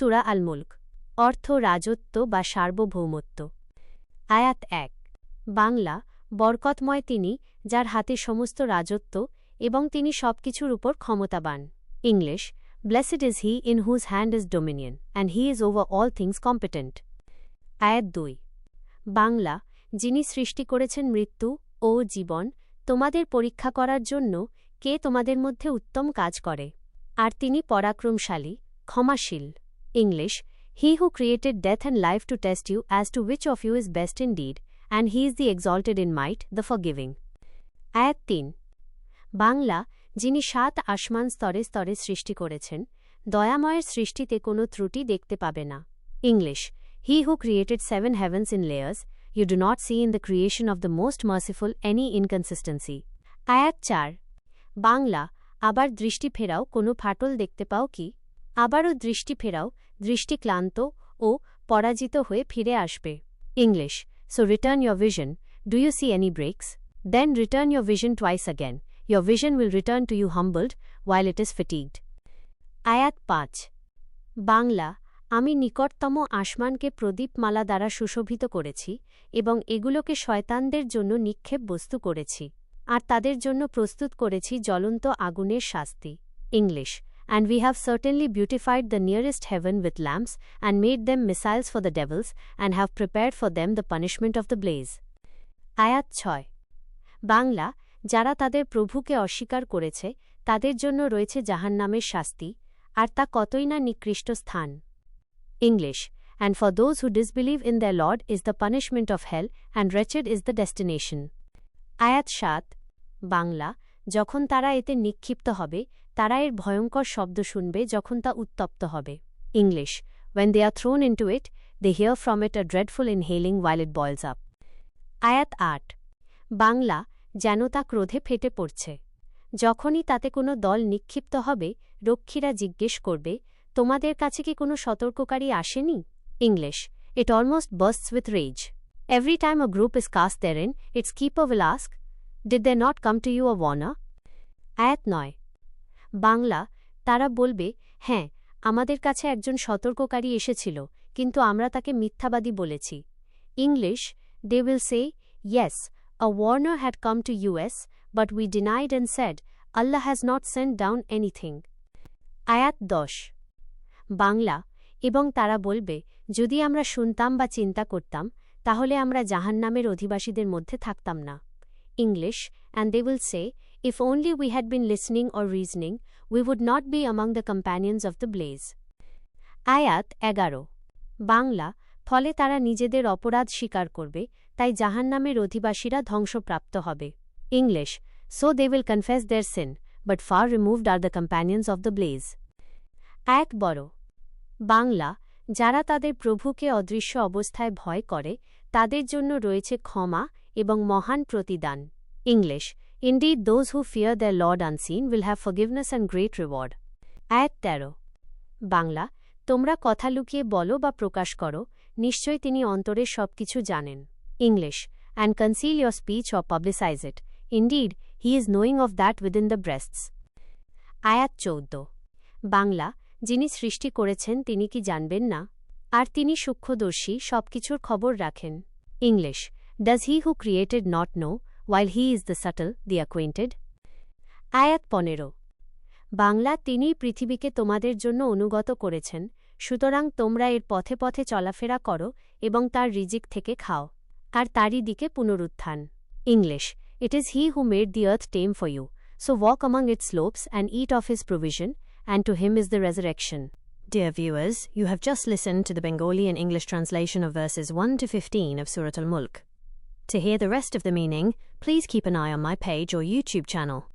সুরা আল মুল্ক অর্থ রাজত্ব বা সার্বভৌমত্ব। আয়াত এক, বাংলা, বরকতময় তিনি, যার হাতে সমস্ত রাজত্ব এবং তিনি সবকিছুর উপর ক্ষমতাবান। English blessed is he in whose hand is dominion and he is over all things competent আয়াত দুই, বাংলা, যিনি সৃষ্টি করেছেন মৃত্যু ও জীবন, তোমাদের পরীক্ষা করার জন্য কে তোমাদের মধ্যে উত্তম কাজ করে? আর তিনি পরাক্রমশালী, ক্ষমাশীল। English he who created death and life to test you as to which of you is best in deed and he is the exalted in might the forgiving আয়াত তিন বাংলা, যিনি সাত আসমান স্তরে স্তরে সৃষ্টি করেছেন, দয়াময়ের সৃষ্টিতে কোনো ত্রুটি দেখতে পাবে না। English he who created seven heavens in layers you do not see in the creation of the most merciful any inconsistency আয়াত চার বাংলা, আবার দৃষ্টি ফেরাও কোনো ফাটল দেখতে পাও কি? আবারও দৃষ্টি ফেরাও, দৃষ্টি ক্লান্ত ও পরাজিত হয়ে ফিরে আসবে। English so return your vision do you see any breaks then return your vision twice again your vision will return to you humbled while it is fatigued আয়াত পাঁচ। বাংলা, আমি নিকটতম আসমানকে প্রদীপমালা দ্বারা সুশোভিত করেছি এবং এগুলোকে শয়তানদের জন্য নিক্ষেপ বস্তু করেছি, আর তাদের জন্য প্রস্তুত করেছি জ্বলন্ত আগুনের শাস্তি। English and we have certainly beautified the nearest heaven with lamps and made them missiles for the devils and have prepared for them the punishment of the blaze. আয়াত ছয় বাংলা যারা তাদের প্রভুকে অস্বীকার করেছে তাদের জন্য রয়েছে জাহান্নামের শাস্তি আর তা কতই না নিকৃষ্ট স্থান English and for those who disbelieve in their Lord is the punishment of hell and wretched is the destination. আয়াত সাত বাংলা যখন তারা এতে নিক্ষিপ্ত হবে, তারা এর ভয়ঙ্কর শব্দ শুনবে যখন তা উত্তপ্ত হবে। English when they are thrown into it they hear from it a dreadful inhaling while it boils up আয়াত আট, বাংলা যেন তা ক্রোধে ফেটে পড়ছে। যখনই তাতে কোনো দল নিক্ষিপ্ত হবে, রক্ষীরা জিজ্ঞেস করবে, তোমাদের কাছে কি কোনো সতর্ককারী আসেনি? English it almost bursts with rage every time a group is cast therein its keepers will ask did they not come to you a ওয়ানা আয়াত নয়। বাংলা, তারা বলবে হ্যাঁ আমাদের কাছে একজন সতর্ককারী এসেছিল, কিন্তু আমরা তাকে মিথ্যাবাদী বলেছি। English they will say yes a warner had come to us but we denied and said Allah has not send down anything আয়াত দশ। বাংলা, এবং তারা বলবে, যদি আমরা শুনতাম বা চিন্তা করতাম, তাহলে আমরা জাহান্নামের অধিবাসীদের মধ্যে থাকতাম না। English and they will say If only we had been listening or reasoning, we would not be among the companions of the blaze. আয়াত এগারো। বাংলা ফলে তারা নিজেদের অপরাধ স্বীকার করবে তাই জাহান্নামের অধিবাসীরা ধ্বংসপ্রাপ্ত হবে। English so they will confess their sin but far removed are the companions of the blaze এক বড়। বাংলা যারা তাদের প্রভুকে অদৃশ্য অবস্থায় ভয় করে তাদের জন্য রয়েছে ক্ষমা এবং মহান প্রতিদান। English Indeed, those who fear their Lord unseen will have forgiveness and great reward. আয়াত তেরো। বাংলা তোমরা কথা লুকিয়ে বলো বা প্রকাশ করো নিশ্চয় তিনি অন্তরের সব কিছু জানেন। English and conceal your speech or publicize it indeed he is knowing of that within the breasts আয়াত চৌদ্দ। বাংলা যিনি সৃষ্টি করেছেন তিনি কি জানবেন না? আর তিনি সূক্ষ্মদর্শী সব কিছুর খবর রাখেন। English Does he who created not know while he is the subtle, the acquainted? আয়াত পনেরো বাংলা তিনিই পৃথিবীকে তোমাদের জন্য অনুগত করেছেন সুতরাং তোমরা এর পথে পথে চলাফেরা করো এবং তার রিজিক থেকে খাও আর তারই দিকে পুনরুত্থান English it is he who made the earth tame for you so walk among its slopes and eat of his provision, and to him is the resurrection. Dear viewers, you have just listened to the Bengali and English translation of verses 1 to 15 of Surat al Mulk. To hear the rest of the meaning, please keep an eye on my page or YouTube channel.